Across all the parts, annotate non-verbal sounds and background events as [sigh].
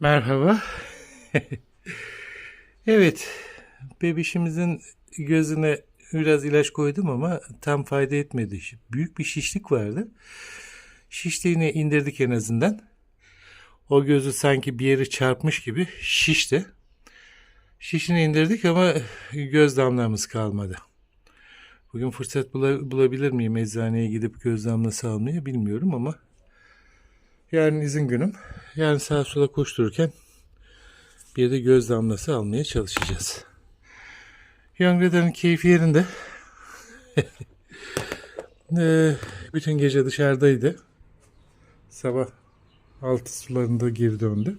Merhaba. [laughs] evet, bebişimizin gözüne biraz ilaç koydum ama tam fayda etmedi. Büyük bir şişlik vardı. Şişliğini indirdik en azından. O gözü sanki bir yeri çarpmış gibi şişti. Şişini indirdik ama göz damlamız kalmadı. Bugün fırsat bula- bulabilir miyim eczaneye gidip göz damlası almayı bilmiyorum ama yarın izin günüm. Yarın sağa sola koştururken bir de göz damlası almaya çalışacağız. Youngredar'ın keyfi yerinde. Eee, [laughs] bütün gece dışarıdaydı. Sabah altı sularında geri döndü.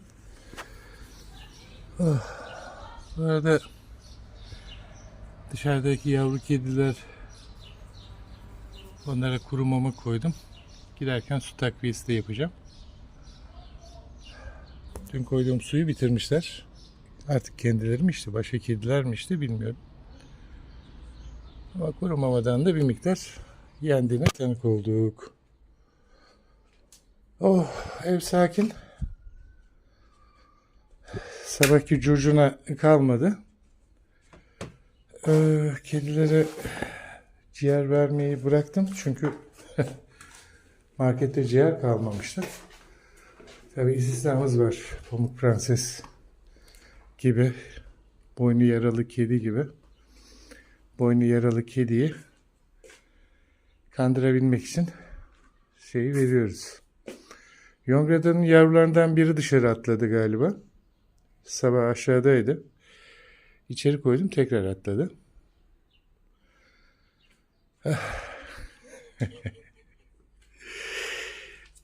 Oh. Bu arada dışarıdaki yavru kediler onlara kuru mama koydum. Giderken su takviyesi de yapacağım. Dün koyduğum suyu bitirmişler. Artık kendileri mi içti, başka kediler mi içti bilmiyorum. Ama kuru mamadan da bir miktar yendiğine tanık olduk. Oh, ev sakin. Sabahki curcuna kalmadı. Ee, kedilere ciğer vermeyi bıraktım çünkü [laughs] markette ciğer kalmamıştı. Tabii istisnamız var. Pamuk Prenses gibi, boynu yaralı kedi gibi. Boynu yaralı kediyi kandırabilmek için şeyi veriyoruz. Yongrada'nın yavrularından biri dışarı atladı galiba. Sabah aşağıdaydı. İçeri koydum tekrar atladı. [laughs]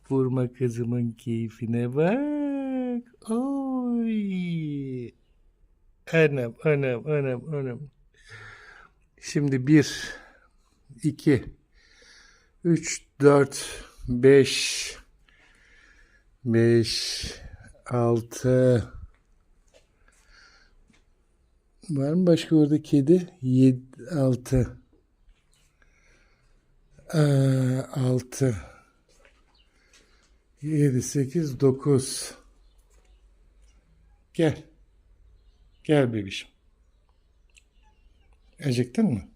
Vurma kızımın keyfine bak. Oy. Anam, anam, anam, anam. Şimdi bir, iki, üç, dört, beş, beş, altı. Var mı başka orada kedi? Yedi, altı. Ee, altı. 7, 8, 9. Gel. Gel bebişim. Acıktın mı?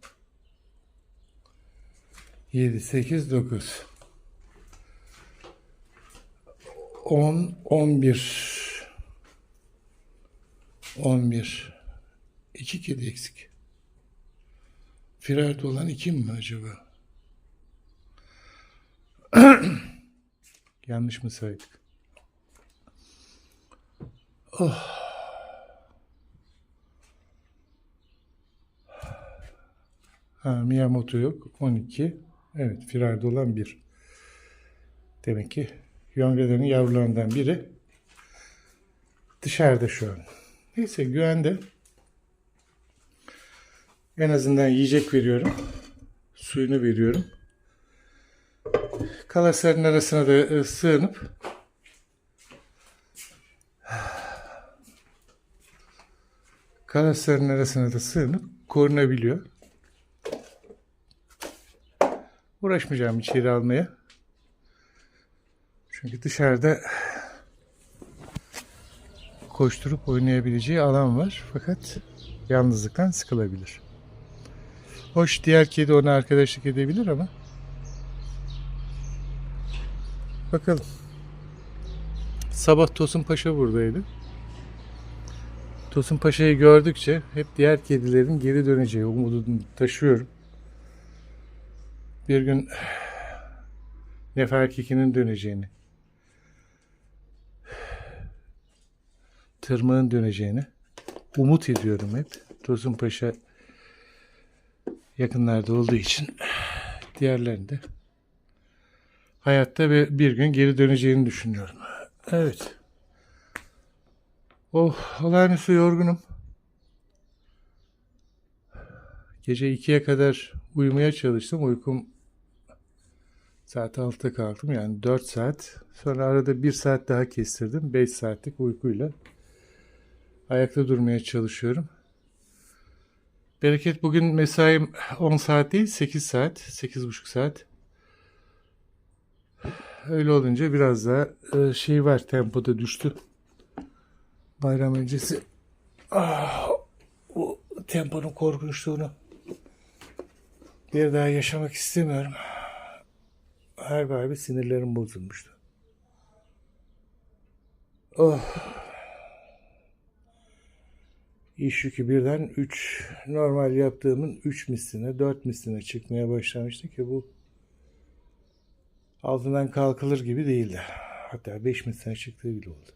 7, 8, 9. 10, 11. 11. 2 kedi eksik. Firarda olan iki mi acaba? [clears throat] Yanlış mı saydık? Oh. Ha, Miyamoto yok. 12. Evet, firarda olan 1. Demek ki Yongredar'ın yavrularından biri dışarıda şu an. Neyse güvende. En azından yiyecek veriyorum. Suyunu veriyorum. Kalasların arasına da e, sığınıp kalasların arasına da sığınıp korunabiliyor. Uğraşmayacağım içeri almaya. Çünkü dışarıda koşturup oynayabileceği alan var. Fakat yalnızlıktan sıkılabilir. Hoş diğer kedi ona arkadaşlık edebilir ama Bakalım. Sabah Tosun Paşa buradaydı. Tosun Paşa'yı gördükçe hep diğer kedilerin geri döneceği umudunu taşıyorum. Bir gün Neferkiki'nin döneceğini, Tırmığın döneceğini umut ediyorum hep. Tosun Paşa yakınlarda olduğu için diğerlerini de hayatta bir, bir gün geri döneceğini düşünüyorum. Evet. Oh, olağanüstü yorgunum. Gece 2'ye kadar uyumaya çalıştım. Uykum saat 6'da kalktım. Yani 4 saat. Sonra arada 1 saat daha kestirdim. 5 saatlik uykuyla ayakta durmaya çalışıyorum. Bereket bugün mesaim 10 saat değil 8 saat. 8,5 saat. Öyle olunca biraz daha e, şey var tempoda düştü. bayram öncesi ah, bu temponun korkunçluğunu bir daha yaşamak istemiyorum. Her galiba sinirlerim bozulmuştu. Oh. İş yükü birden 3 normal yaptığımın 3 misline 4 misline çıkmaya başlamıştı ki bu altından kalkılır gibi değildi. Hatta 5 misline çıktığı bile oldu.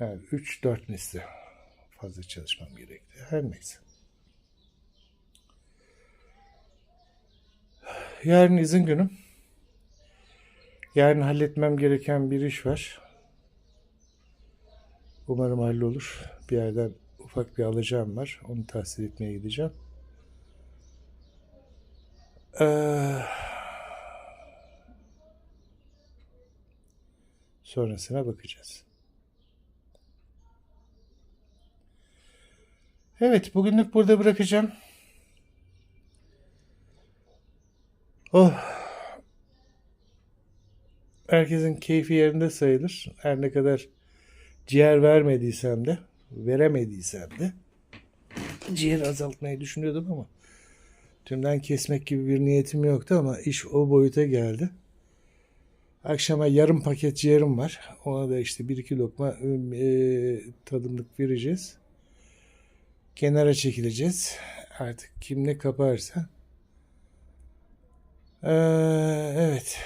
Yani 3-4 misli fazla çalışmam gerekti. Her neyse. Yarın izin günüm. Yarın halletmem gereken bir iş var. Umarım hallolur. Bir yerden ufak bir alacağım var. Onu tahsil etmeye gideceğim. Ee, sonrasına bakacağız. Evet, bugünlük burada bırakacağım. Oh. Herkesin keyfi yerinde sayılır. Her ne kadar ciğer vermediysem de, veremediysem de ciğer azaltmayı düşünüyordum ama tümden kesmek gibi bir niyetim yoktu ama iş o boyuta geldi. Akşama yarım paket ciğerim var. Ona da işte bir iki lokma e, tadımlık vereceğiz. Kenara çekileceğiz. Artık kim ne kaparsa. Ee, evet.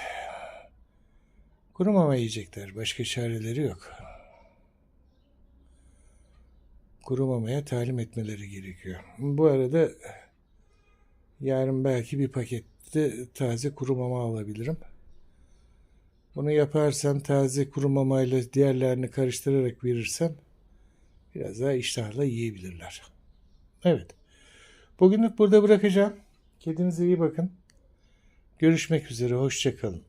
Kuru yiyecekler. Başka çareleri yok. Kuru mamaya talim etmeleri gerekiyor. Bu arada yarın belki bir pakette taze kuru mama alabilirim. Bunu yaparsam taze kuru mamayla diğerlerini karıştırarak verirsem biraz daha iştahla yiyebilirler. Evet. Bugünlük burada bırakacağım. Kendinize iyi bakın. Görüşmek üzere. Hoşçakalın.